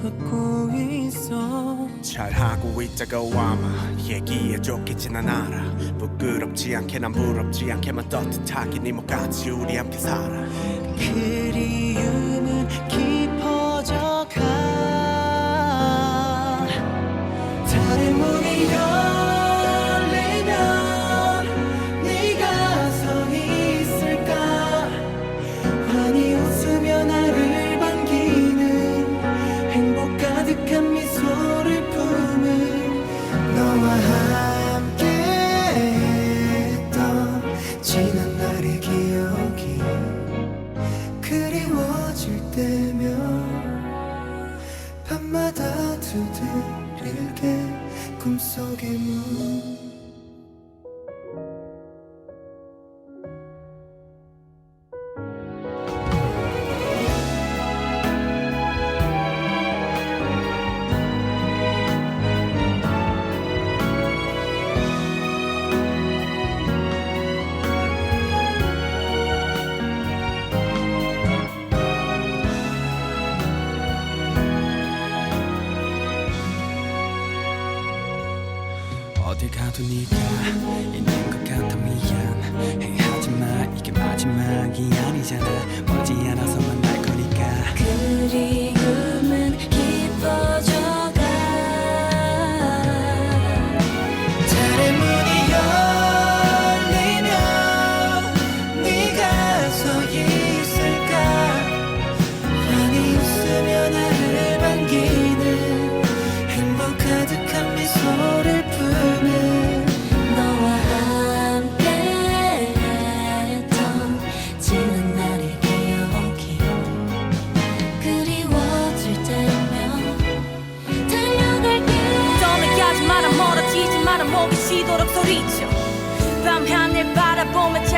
걷고 있어. 잘하고 있자고 아마 얘기해줬겠지난 알아 부끄럽지 않게 난 부럽지 않게만 떳떳하게 네 목같이 우리 함께 살아. 되면 밤마다 두드릴게 꿈속의 문. 어딜 가도 네가 있는 것 같아 미안해 하지만 이게 마지막이 아니잖아.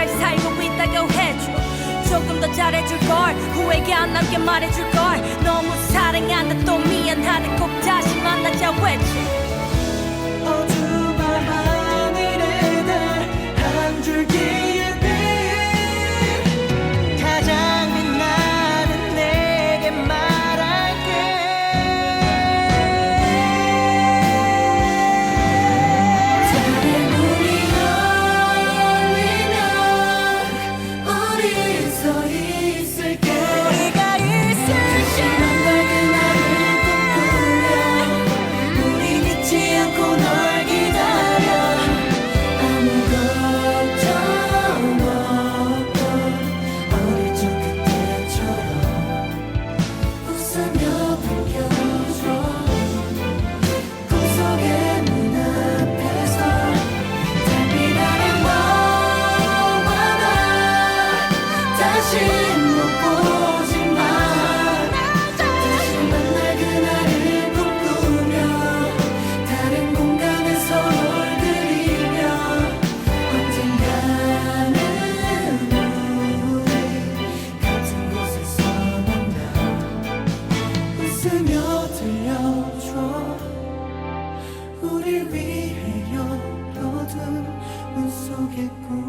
잘 살고 있다고 해줘. 조금 더 잘해줄걸. 후회가 안 남게 말해줄걸. 너무 사랑한다. 또 미안하다. 꼭 다시 만나자 외쳐 모르겠고.